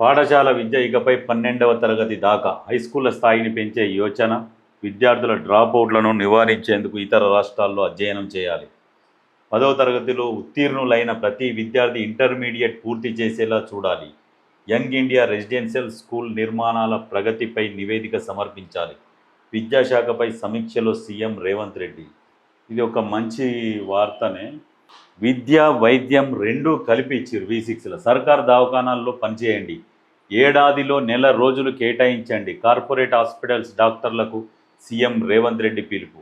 పాఠశాల విద్య ఇకపై పన్నెండవ తరగతి దాకా హైస్కూళ్ళ స్థాయిని పెంచే యోచన విద్యార్థుల డ్రాపౌట్లను నివారించేందుకు ఇతర రాష్ట్రాల్లో అధ్యయనం చేయాలి. పదవ తరగతిలో ఉత్తీర్ణులైన ప్రతి విద్యార్థి ఇంటర్మీడియట్ పూర్తి చేసేలా చూడాలి. యంగ్ ఇండియా రెసిడెన్షియల్ స్కూల్ నిర్మాణాల ప్రగతిపై నివేదిక సమర్పించాలి. విద్యాశాఖపై సమీక్షలో సీఎం రేవంత్ రెడ్డి. ఇది ఒక మంచి వార్తనే. విద్య వైద్యం రెండూ కలిపి ఇచ్చారు వి సిక్స్లో. సర్కార్ దవాఖానాల్లో పనిచేయండి. ఏడాదిలో నెల రోజులు కేటాయించండి. కార్పొరేట్ హాస్పిటల్స్ డాక్టర్లకు సీఎం రేవంత్ రెడ్డి పిలుపు.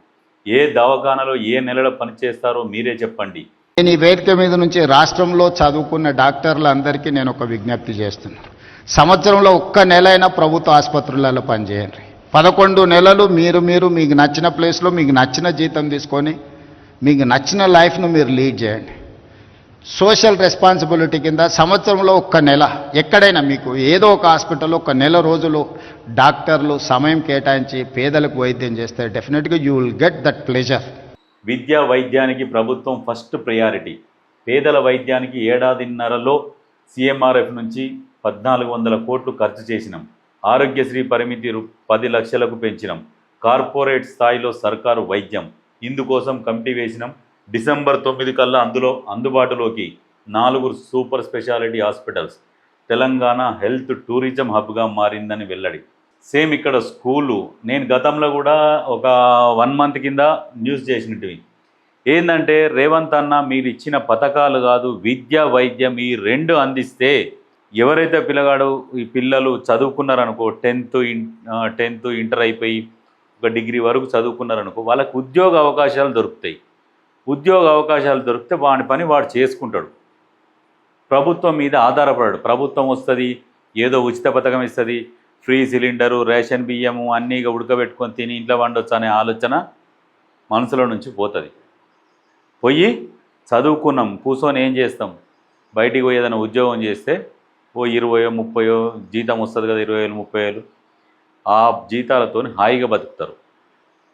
ఏ దవాఖానలో ఏ నెలలో పనిచేస్తారో మీరే చెప్పండి. నేను ఈ వేదిక మీద నుంచి రాష్ట్రంలో చదువుకున్న డాక్టర్లందరికీ నేను ఒక విజ్ఞప్తి చేస్తున్నాను సంవత్సరంలో ఒక్క నెల అయినా ప్రభుత్వ ఆసుపత్రులలో పనిచేయండి. పదకొండు నెలలు మీరు మీరు మీకు నచ్చిన ప్లేస్లో మీకు నచ్చిన జీతం తీసుకొని మీకు నచ్చిన లైఫ్ను మీరు లీడ్ చేయండి. సోషల్ రెస్పాన్సిబిలిటీ కింద సంవత్సరంలో ఒక్క నెల ఎక్కడైనా మీకు ఏదో ఒక హాస్పిటల్లో ఒక నెల రోజులు డాక్టర్లు సమయం కేటాయించి పేదలకు వైద్యం చేస్తే డెఫినెట్గా you will get that pleasure విద్యా వైద్యానికి ప్రభుత్వం ఫస్ట్ ప్రయారిటీ పేదల వైద్యానికి ఏడాదిన్నరలో సీఎంఆర్ఎఫ్ నుంచి పద్నాలుగు వందల కోట్లు ఖర్చు చేసినాం. ఆరోగ్యశ్రీ పరిమితి పది లక్షలకు పెంచినాం. కార్పొరేట్ స్థాయిలో సర్కారు వైద్యం. ఇందుకోసం కమిటీ వేసినాం. డిసెంబర్ తొమ్మిది కల్లా అందులో అందుబాటులోకి నాలుగు super speciality hospitals. Telangana health tourism హబ్గా మారిందని వెల్లడి. సేమ్ ఇక్కడ స్కూలు. నేను గతంలో కూడా ఒక వన్ మంత్ కింద న్యూస్ చేసినట్టువి ఏంటంటే రేవంత్ అన్న మీరు ఇచ్చిన పథకాలు కాదు విద్య వైద్యం ఈ రెండు అందిస్తే ఎవరైతే పిల్లగాడు ఈ పిల్లలు చదువుకున్నారనుకో టెన్త్ టెన్త్ ఇంటర్ అయిపోయి ఒక డిగ్రీ వరకు చదువుకున్నారనుకో వాళ్ళకు ఉద్యోగ అవకాశాలు దొరుకుతాయి. ఉద్యోగ అవకాశాలు దొరికితే వాడి పని వాడు చేసుకుంటాడు. ప్రభుత్వం మీద ఆధారపడాడు. ప్రభుత్వం వస్తుంది ఏదో ఉచిత పథకం ఇస్తుంది. ఫ్రీ సిలిండరు రేషన్ బియ్యము అన్నీ ఇక ఉడకబెట్టుకొని తిని ఇంట్లో వండొచ్చు అనే ఆలోచన మనసులో నుంచి పోతుంది. పోయి చదువుకున్నాం కూర్చొని ఏం చేస్తాం? బయటికి పోయి ఏదైనా ఉద్యోగం చేస్తే ఓ ఇరవయో ముప్పయో జీతం వస్తుంది కదా ఇరవై వేలు ముప్పై వేలు. ఆ జీతాలతో హాయిగా బతుకుతారు.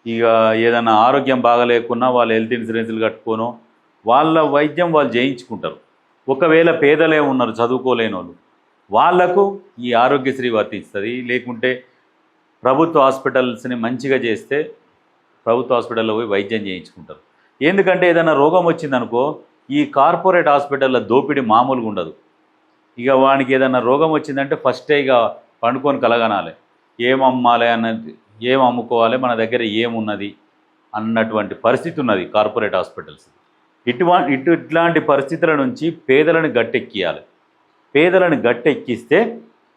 ఇక ఏదైనా ఆరోగ్యం బాగలేకున్నా వాళ్ళు హెల్త్ ఇన్సూరెన్స్లు కట్టుకోను వాళ్ళ వైద్యం వాళ్ళు చేయించుకుంటారు. ఒకవేళ పేదలే ఉన్నారు చదువుకోలేని వాళ్ళు వాళ్ళకు ఈ ఆరోగ్యశ్రీ వర్తిస్తుంది. లేకుంటే ప్రభుత్వ హాస్పిటల్స్ని మంచిగా చేస్తే ప్రభుత్వ హాస్పిటల్లో పోయి వైద్యం చేయించుకుంటారు. ఎందుకంటే ఏదైనా రోగం వచ్చిందనుకో ఈ కార్పొరేట్ హాస్పిటల్లో దోపిడీ మామూలుగా ఉండదు. ఇక వానికి ఏదైనా రోగం వచ్చిందంటే ఫస్టే ఇక పండుకొని కలగనాలి. ఏమమ్మాలి అన్నది ఏం అమ్ముకోవాలి? మన దగ్గర ఏమున్నది? అన్నటువంటి పరిస్థితి ఉన్నది కార్పొరేట్ హాస్పిటల్స్. ఇటువా ఇటు ఇట్లాంటి పరిస్థితుల నుంచి పేదలను గట్టెక్కియాలి. పేదలను గట్టెక్కిస్తే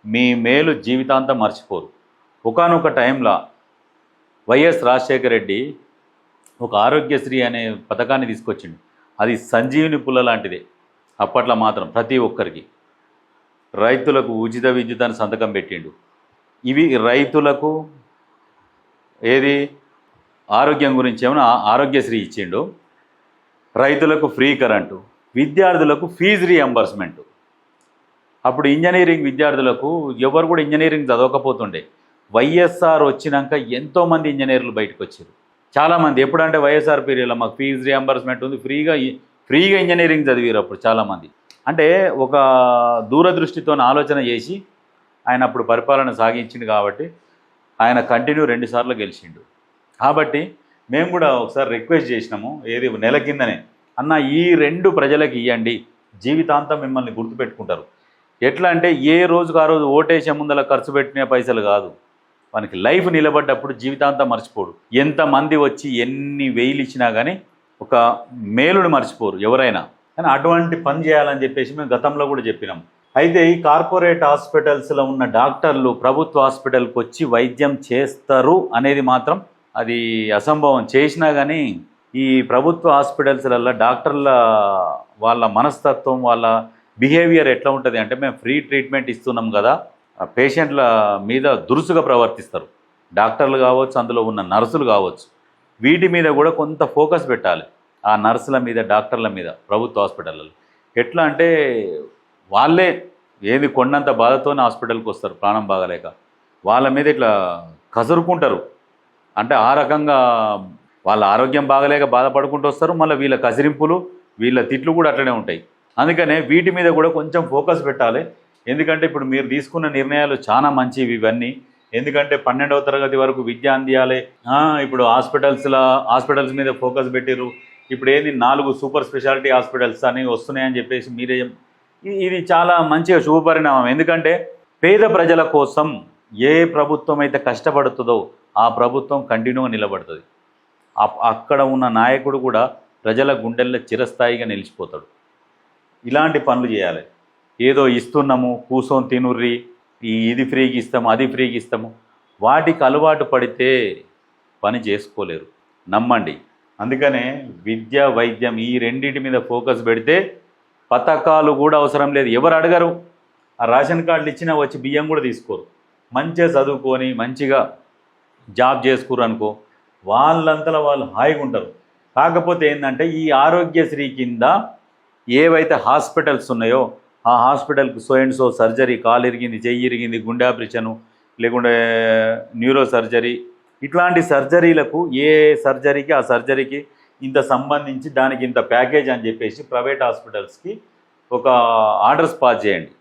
మీ మేలు జీవితాంతం మర్చిపోరు. ఒకనొక టైంలో వైఎస్ రాజశేఖర రెడ్డి ఒక ఆరోగ్యశ్రీ అనే పథకాన్ని తీసుకొచ్చిండు. అది సంజీవిని పుల్ల లాంటిదే. అప్పట్లో మాత్రం ప్రతి ఒక్కరికి. రైతులకు ఉచిత విద్యుత్ అని సంతకం పెట్టిండు. ఇవి రైతులకు ఏది? ఆరోగ్యం గురించి ఏమైనా ఆరోగ్యశ్రీ ఇచ్చిండు? రైతులకు ఫ్రీ కరెంటు విద్యార్థులకు ఫీజు రీఎంబర్స్మెంట్ అప్పుడు ఇంజనీరింగ్ విద్యార్థులకు ఎవరు కూడా ఇంజనీరింగ్ చదవకపోతుండే. వైఎస్ఆర్ వచ్చినాక ఎంతోమంది ఇంజనీర్లు బయటకు వచ్చారు చాలామంది ఎప్పుడంటే వైఎస్ఆర్ పీరియడ్లో మాకు ఫీజు రియంబర్స్మెంట్ ఉంది ఫ్రీగా ఫ్రీగా ఇంజనీరింగ్ చదివారు అప్పుడు చాలామంది. అంటే ఒక దూరదృష్టితో ఆలోచన చేసి ఆయన అప్పుడు పరిపాలన సాగించిండు కాబట్టి ఆయన కంటిన్యూ రెండుసార్లు గెలిచిండు. కాబట్టి మేము కూడా ఒకసారి రిక్వెస్ట్ చేసినాము ఏది నెల కిందనే. అన్న ఈ రెండు ప్రజలకు ఇవ్వండి జీవితాంతం మిమ్మల్ని గుర్తుపెట్టుకుంటారు. ఎట్లా అంటే ఏ రోజుకు ఆ రోజు ఓటేసే ముందల ఖర్చు పెట్టిన పైసలు కాదు. మనకి లైఫ్ నిలబడ్డప్పుడు జీవితాంతం మర్చిపోడు. ఎంతమంది వచ్చి ఎన్ని వేలు ఇచ్చినా కానీ ఒక మేలుని మర్చిపోరు ఎవరైనా. కానీ అటువంటి పని చేయాలని చెప్పేసి మేము గతంలో కూడా చెప్పినాం అయితే ఈ కార్పొరేట్ హాస్పిటల్స్లో ఉన్న డాక్టర్లు ప్రభుత్వ హాస్పిటల్కి వచ్చి వైద్యం చేస్తారు అనేది మాత్రం అది అసంభవం. చేసినా కానీ ఈ ప్రభుత్వ హాస్పిటల్స్లలో డాక్టర్ల వాళ్ళ మనస్తత్వం వాళ్ళ బిహేవియర్ ఎట్లా ఉంటుంది అంటే మేము ఫ్రీ ట్రీట్మెంట్ ఇస్తున్నాం కదా పేషెంట్ల మీద దురుసుగా ప్రవర్తిస్తారు. డాక్టర్లు కావచ్చు అందులో ఉన్న నర్సులు కావచ్చు. వీటి మీద కూడా కొంత ఫోకస్ పెట్టాలి. ఆ నర్సుల మీద డాక్టర్ల మీద ప్రభుత్వ హాస్పిటల్లో ఎట్లా అంటే వాళ్ళే ఏది కొండంత బాధతోనే హాస్పిటల్కి వస్తారు ప్రాణం బాగలేక. వాళ్ళ మీద ఇట్లా కసురుకుంటారు. అంటే ఆ రకంగా వాళ్ళ ఆరోగ్యం బాగలేక బాధపడుకుంటూ వస్తారు మళ్ళీ వీళ్ళ కసిరింపులు వీళ్ళ తిట్లు కూడా అట్లనే ఉంటాయి. అందుకనే వీటి మీద కూడా కొంచెం ఫోకస్ పెట్టాలి. ఎందుకంటే ఇప్పుడు మీరు తీసుకున్న నిర్ణయాలు చాలా మంచివి ఇవన్నీ. ఎందుకంటే పన్నెండవ తరగతి వరకు విద్య అందియాలి. ఇప్పుడు హాస్పిటల్స్లో హాస్పిటల్స్ మీద ఫోకస్ పెట్టిర్రు. ఇప్పుడు ఏంది నాలుగు సూపర్ స్పెషాలిటీ హాస్పిటల్స్ అని వస్తున్నాయని చెప్పేసి మీరే ఇది చాలా మంచిగా శుభపరిణామం. ఎందుకంటే పేద ప్రజల కోసం ఏ ప్రభుత్వం అయితే కష్టపడుతుందో ఆ ప్రభుత్వం కంటిన్యూగా నిలబడుతుంది. అప్- అక్కడ ఉన్న నాయకుడు కూడా ప్రజల గుండెల్లో చిరస్థాయిగా నిలిచిపోతాడు. ఇలాంటి పనులు చేయాలి. ఏదో ఇస్తున్నాము కూసోని తినుర్రి ఈ ఇది ఫ్రీకి ఇస్తాము అది ఫ్రీకి ఇస్తాము. వాటికి అలవాటు పడితే పని చేసుకోలేరు. నమ్మండి. అందుకనే విద్య వైద్యం ఈ రెండింటి మీద ఫోకస్ పెడితే పథకాలు కూడా అవసరం లేదు. ఎవరు అడగరు. ఆ రేషన్ కార్డులు ఇచ్చినా వచ్చి బియ్యం కూడా తీసుకోరు. మంచిగా చదువుకొని మంచిగా జాబ్ చేసుకోరు అనుకో వాళ్ళంతలో వాళ్ళు హాయిగా ఉంటారు. కాకపోతే ఏంటంటే ఈ ఆరోగ్యశ్రీ కింద ఏవైతే హాస్పిటల్స్ ఉన్నాయో ఆ హాస్పిటల్కి సో అండ్ సో సర్జరీ కాలు ఇరిగింది చెయ్యి ఇరిగింది గుండె ఆపరేషను లేకుంటే న్యూరో సర్జరీ ఇట్లాంటి సర్జరీలకు ఏ సర్జరీకి ఆ సర్జరీకి ఇంత సంబంధించి దానికి ఇంత ప్యాకేజ్ అని చెప్పేసి ప్రైవేట్ హాస్పిటల్స్కి ఒక ఆర్డర్స్ పాస్ చేయండి.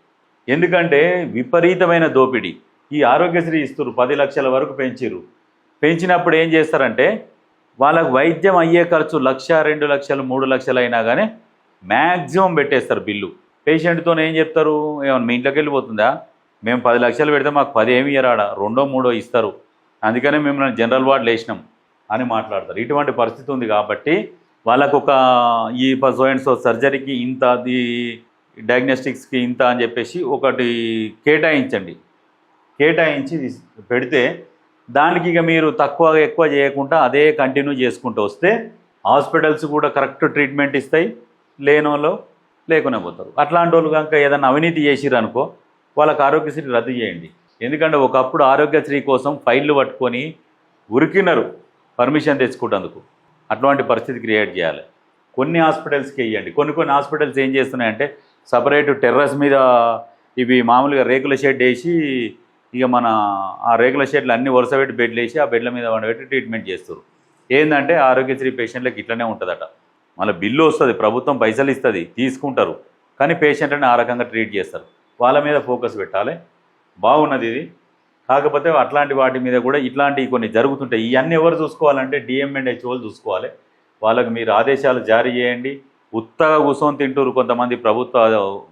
ఎందుకంటే విపరీతమైన దోపిడీ. ఈ ఆరోగ్యశ్రీ ఇస్తురు పది లక్షల వరకు పెంచిరు పెంచినప్పుడు ఏం చేస్తారంటే వాళ్ళకు వైద్యం అయ్యే ఖర్చు లక్ష రెండు లక్షలు మూడు లక్షలు అయినా కానీ మ్యాక్సిమం పెట్టేస్తారు బిల్లు. పేషెంట్తో ఏం చెప్తారు? ఏమన్నా మీ ఇంట్లోకి వెళ్ళిపోతుందా? మేము పది లక్షలు పెడితే మాకు పది ఏమి ఇయ్యరాడా? రెండో మూడో ఇస్తారు. అందుకనే మిమ్మల్ని జనరల్ వార్డులు వేసినాం. అని మాట్లాడతారు. ఇటువంటి పరిస్థితి ఉంది కాబట్టి వాళ్ళకు ఒక ఈ సో సర్జరీకి ఇంత ఈ డయాగ్నోస్టిక్స్కి ఇంత అని చెప్పేసి ఒకటి కేటాయించండి. కేటాయించి పెడితే దానికి ఇక మీరు తక్కువ ఎక్కువ చేయకుండా అదే కంటిన్యూ చేసుకుంటూ వస్తే హాస్పిటల్స్ కూడా కరెక్ట్ ట్రీట్మెంట్ ఇస్తాయి లేని వాళ్ళు లేకునే పోతారు. అట్లాంటి వాళ్ళు కనుక ఏదైనా అవినీతి చేసిరు అనుకో వాళ్ళకి ఆరోగ్యశ్రీ రద్దు చేయండి. ఎందుకంటే ఒకప్పుడు ఆరోగ్యశ్రీ కోసం ఫైళ్ళు పట్టుకొని ఉరికినారు. పర్మిషన్ తెచ్చుకుంటందుకు అటువంటి పరిస్థితి క్రియేట్ చేయాలి. కొన్ని హాస్పిటల్స్కి వేయండి కొన్ని కొన్ని హాస్పిటల్స్ ఏం చేస్తున్నాయంటే సపరేట్ టెర్రస్ మీద ఇవి మామూలుగా రేకుల షెడ్ వేసి ఇక మన ఆ రేకుల షెడ్లు అన్ని వరుస పెట్టి బెడ్లు వేసి ఆ బెడ్ల మీద వండబెట్టి ట్రీట్మెంట్ చేస్తారు ఏంటంటే ఆరోగ్యశ్రీ పేషెంట్లకు ఇట్లనే ఉంటుందట. మళ్ళీ బిల్లు వస్తుంది ప్రభుత్వం పైసలు ఇస్తుంది తీసుకుంటారు. కానీ పేషెంట్లను ఆ రకంగా ట్రీట్ చేస్తారు. వాళ్ళ మీద ఫోకస్ పెట్టాలి. బాగున్నది ఇది. కాకపోతే అట్లాంటి వాటి మీద కూడా ఇట్లాంటివి కొన్ని జరుగుతుంటాయి. ఇవన్నీ ఎవరు చూసుకోవాలంటే డిఎంఎండ్ హెచ్ఓలు చూసుకోవాలి. వాళ్ళకి మీరు ఆదేశాలు జారీ చేయండి. ఉత్తగా కూర్చొని తింటారు కొంతమంది ప్రభుత్వ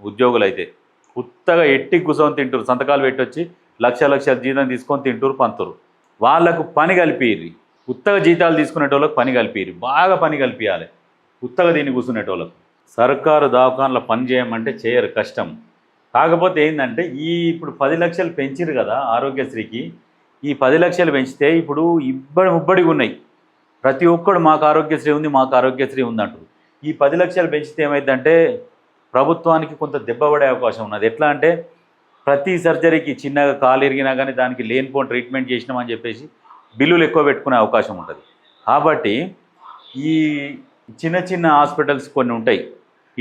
ఉద్యోగులు అయితే. ఉత్తగా ఎట్టి కూర్చొని తింటారు సంతకాలు పెట్టొచ్చి లక్ష లక్షల జీతం తీసుకొని తింటారు పంతురు వాళ్ళకు పని కలిపిరి ఉత్తగా జీతాలు తీసుకునేటోళ్ళకి పని కలిపిరి బాగా పని కలిపియాలి. ఉత్తగా దీన్ని కూర్చునేటోళ్ళకు సర్కారు దవాఖాన్లో పని చేయమంటే చేయరు. కష్టం. కాకపోతే ఏంటంటే ఈ ఇప్పుడు పది లక్షలు పెంచిరు కదా ఆరోగ్యశ్రీకి ఈ పది లక్షలు పెంచితే ఇప్పుడు ఇబ్బడి ముబ్బడిగా ఉన్నాయి. ప్రతి ఒక్కడు మాకు ఆరోగ్యశ్రీ ఉంది మాకు ఆరోగ్యశ్రీ ఉంది అంటారు ఈ పది లక్షలు పెంచితే ఏమైందంటే ప్రభుత్వానికి కొంత దెబ్బపడే అవకాశం ఉన్నది. ఎట్లా అంటే ప్రతి సర్జరీకి చిన్నగా కాలు ఇరిగినా కానీ దానికి లేనిపోని ట్రీట్మెంట్ చేసినామని చెప్పేసి బిల్లులు ఎక్కువ పెట్టుకునే అవకాశం ఉంటుంది. కాబట్టి ఈ చిన్న చిన్న హాస్పిటల్స్ కొన్ని ఉంటాయి.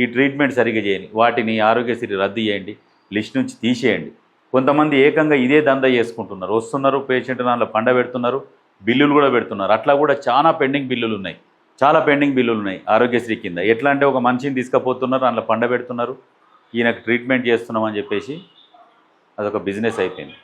ఈ ట్రీట్మెంట్ సరిగ్గా చేయని వాటిని ఆరోగ్యశ్రీ రద్దు చేయండి. లిస్ట్ నుంచి తీసేయండి. కొంతమంది ఏకంగా ఇదే దందా చేసుకుంటున్నారు. వస్తున్నారు పేషెంట్ దాంట్లో పండ పెడుతున్నారు బిల్లులు కూడా పెడుతున్నారు. అట్లా కూడా చాలా పెండింగ్ బిల్లులు ఉన్నాయి. చాలా పెండింగ్ బిల్లులు ఉన్నాయి ఆరోగ్యశ్రీ కింద. ఎట్లా అంటే ఒక మనిషిని తీసుకుపోతున్నారు అందులో పండ పెడుతున్నారు. ఈయనకు ట్రీట్మెంట్ చేస్తున్నామని చెప్పేసి అదొక బిజినెస్ అయిపోయింది.